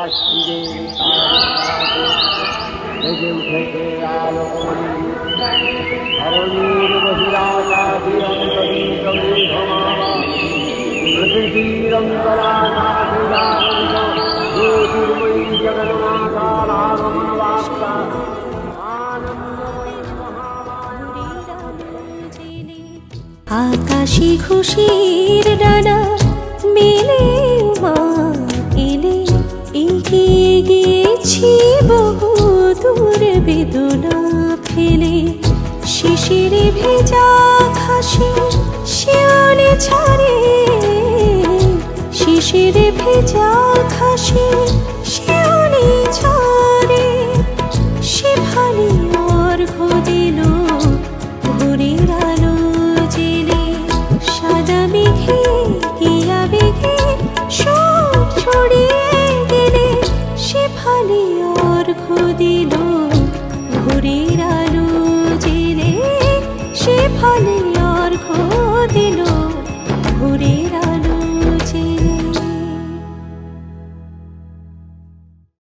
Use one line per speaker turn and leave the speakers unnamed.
আসছে বেজে উঠেছে আলোকমণি ধরণীর বহিরাকাশে আনন্দময়ী
খুশির ডানা বেদনা ফেলে শিশির ভেজা ঘাসে শিওনে ছাড়ে। শিশির ভেজা ঘাসে ভালি অর্ঘ দিল